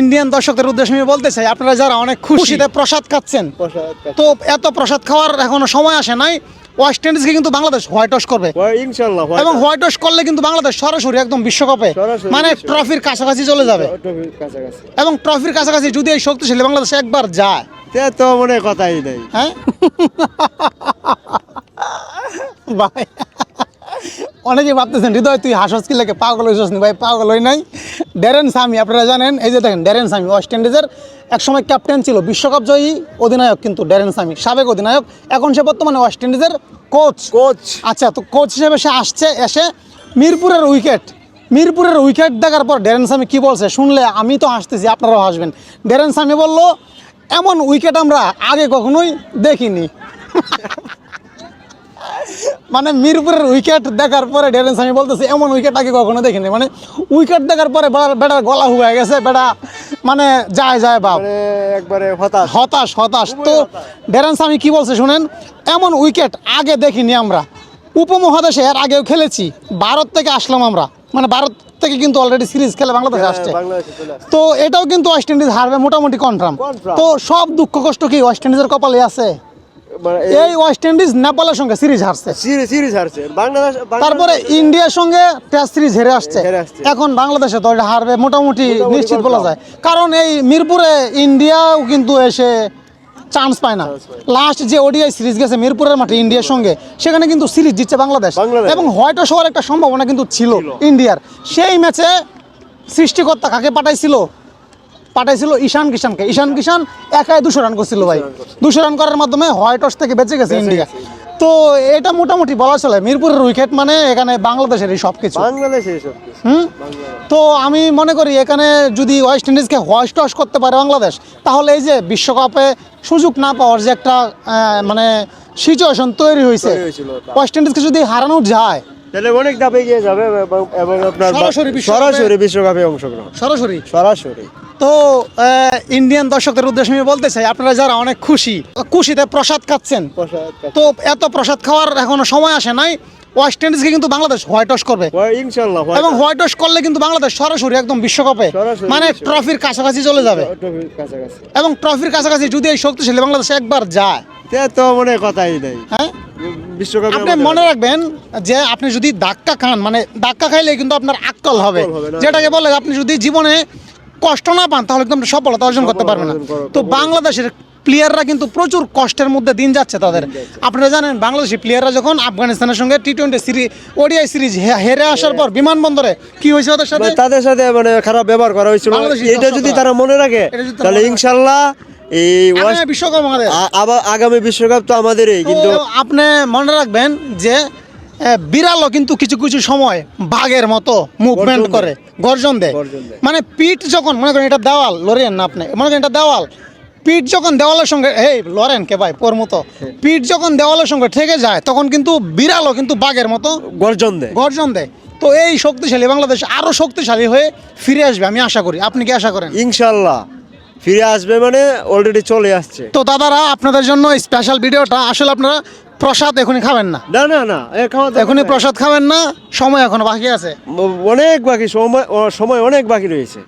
Indian দর্শকদের উদ্দেশ্যে আমি বলতে চাই আপনারা যারা অনেক খুশিতে প্রসাদ খাচ্ছেন তো এত প্রসাদ খাওয়ার এখনও সময় আসে নাই। ওয়েস্ট ইন্ডিজকে কিন্তু বাংলাদেশ হোয়াইট ওয়াশ করবে। ইনশাল্লাহ এবং হোয়াইট ওয়াশ করলে কিন্তু বাংলাদেশ সরাসরি একদম বিশ্বকাপে মানে। ট্রফির কাছাকাছি চলে যাবে। এবং ট্রফির কাছাকাছি যদি এই শক্তিশালী বাংলাদেশ একবার যায়। তে তো মনে কথাই নেই। হ্যাঁ? ভাই। অনেকে ভাবতেছেন হৃদয় তুই হাসস কি লাগে? পাগল হইছস নি ভাই পাগল হই নাই। ড্যারেন সামি আপনারা জানেন এই যে দেখেন ড্যারেন সামি ওয়েস্ট ইন্ডিজের একসময় ক্যাপ্টেন ছিল বিশ্বকাপ জয়ী অধিনায়ক কিন্তু ড্যারেন সামি সাবেক অধিনায়ক। এখন সে বর্তমানে ওয়েস্ট ইন্ডিজের কোচ কোচ আচ্ছা তো কোচ হিসেবে সে আসছে এসে মিরপুরের উইকেট মিরপুরের উইকেট দেখার পর ড্যারেন সামি কী বলছে? শুনলে আমি তো হাসতেছি আপনারাও হাসবেন। ডেরেন সামি বলল এমন উইকেট আমরা আগে কখনোই দেখিনি। মানে মিরপুরের উইকেট দেখার পরে ডেরেন সামি বলতেছে এমন উইকেট আগে কখনো দেখিনি? মানে উইকেট দেখার পরে বেটার গলা হুয়ে গেছে বেটা মানে যায় যায় বাপ। একবারে হতাশ। হতাশ হতাশ। তো ডেরেন সামি কি বলছে শুনেন এমন উইকেট আগে দেখিনি আমরা। উপমহাদেশে এর আগেও খেলেছি ভারত থেকে আসলাম আমরা। মানে ভারত থেকে কিন্তু অলরেডি সিরিজ খেলে বাংলাদেশে আসছে। চলে আসছে। তো এটাও কিন্তু ওয়েস্ট ইন্ডিজ হারবে মোটামুটি কনফার্ম তো সব দুঃখ কষ্ট কি ওয়েস্ট ইন্ডিজের কপালে আছে? এই ওয়েস্ট ইন্ডিজ নেপালের সঙ্গে সিরিজ হারছে। সিরিজ হারছে। বাংলাদেশ তারপরে ইন্ডিয়ার সঙ্গে টেস্ট সিরিজ হেরে আসছে। এখন বাংলাদেশে তো এটা হারবে মোটামুটি নিশ্চিত বলা যায়। কারণ এই মিরপুরে ইন্ডিয়াও কিন্তু এসে চান্স পায় না। লাস্ট যে ওডিআই সিরিজ গেছে মিরপুরের মাঠে ইন্ডিয়ার সঙ্গে সেখানে কিন্তু সিরিজ জিতছে বাংলাদেশ। এবং হোয়াইট ওয়াশ হওয়ার একটা সম্ভাবনা কিন্তু ছিল ইন্ডিয়ার সেই ম্যাচে সৃষ্টিকর্তা কাকে পাঠাইছিল? পাঠাইছিল ঈশান কিষানকে। ঈশান কিষান একাই দুশো রান করছিল ভাই। দুশো রান করার মাধ্যমে হোয়াইট ওয়াশ থেকে বেঁচে গেছে ইন্ডিয়া। তো এটা মোটামুটি বলা চলে মিরপুরের উইকেট মানে এখানে বাংলাদেশেরই সব কিছু। হুম? তো আমি মনে করি এখানে যদি ওয়েস্ট ইন্ডিজকে হোয়াইট ওয়াশ করতে পারে বাংলাদেশ তাহলে এই যে বিশ্বকাপে সুযোগ না পাওয়ার যে একটা মানে সিচুয়েশন তৈরি হয়েছে ওয়েস্ট ইন্ডিজকে যদি হারানো যায় তাহলে অনেক ধাপে এগিয়ে যাবে এবং- আপনার সরাসরি বিশ্বকাপে- অংশগ্রহণ। সরাসরি? সরাসরি। তো ইন্ডিয়ান দর্শকদের উদ্দেশ্যে আমি বলতে চাই আপনারা যারা অনেক খুশি খুশিতে প্রসাদ খাচ্ছেন। তো এত প্রসাদ খাওয়ার এখনও সময় আসে নাই। ওয়েস্ট ইন্ডিজকে কিন্তু বাংলাদেশ হোয়াইট ওয়াশ করবে। এবং হোয়াইট ওয়াশ করলে কিন্তু বাংলাদেশ সরাসরি একদম বিশ্বকাপে মানে ট্রফির কাছাকাছি চলে যাবে। এবং ট্রফির কাছাকাছি যদি এই শক্তিশালী বাংলাদেশ একবার যায় তো মনে কথাই নেই। হ্যাঁ? বিশ্বকাপে আপনি মনে রাখবেন যে আপনি যদি ধাক্কা খান মানে ধাক্কা খাইলে কিন্তু আপনার আক্কল হবে। যেটাকে বলে আপনি যদি জীবনে কষ্ট না পান তাহলে কিন্তু সফলতা অর্জন করতে পারবেন না। তো বাংলাদেশের প্লেয়াররা কিন্তু প্রচুর কষ্টের মধ্যে দিন যাচ্ছে তাদের। আপনারা জানেন বাংলাদেশি প্লেয়াররা যখন আফগানিস্তানের সঙ্গে T twenty series ODI series হেরে আসার পর বিমানবন্দরে কি হয়েছে ওদের সাথে? মানে তাদের সাথে মানে খারাপ ব্যবহার করা হয়েছিল। এটা যদি তারা মনে রাখে তাহলে। ইনশাল্লাহ এই বিশ্বকাপ আমাদের। আবার আগামী বিশ্বকাপ তো আমাদেরই কিন্তু আপনি মনে রাখবেন যে বিড়ালও কিন্তু কিছু কিছু সময় বাঘের মতো মুভমেন্ট করে গর্জন দেয়। মানে পিঠ যখন মনে করেন এটা দেওয়াল লড়েন না আপনি মনে করেন এটা দেওয়াল পিঠ যখন দেওয়ালের সঙ্গে এই লড়েন কে ভাই পোর মতো। পিঠ যখন দেওয়ালের সঙ্গে ঠেকে যায় তখন কিন্তু বিড়ালও কিন্তু বাঘের মতো গর্জন দেয়। গর্জন দেয়। তো এই শক্তিশালী বাংলাদেশ আরও শক্তিশালী হয়ে ফিরে আসবে আমি আশা করি। আপনি কি আশা করেন? ইনশাল্লাহ। ফিরে আসবে মানে অলরেডি চলে আসছে। তো দাদারা আপনাদের জন্য স্পেশাল ভিডিওটা আসলে আপনারা প্রসাদ এখনই খাবেন না? না না না এখনই প্রসাদ খাবেন না সময় এখনও বাকি আছে। অনেক বাকি সময় সময় অনেক বাকি রয়েছে।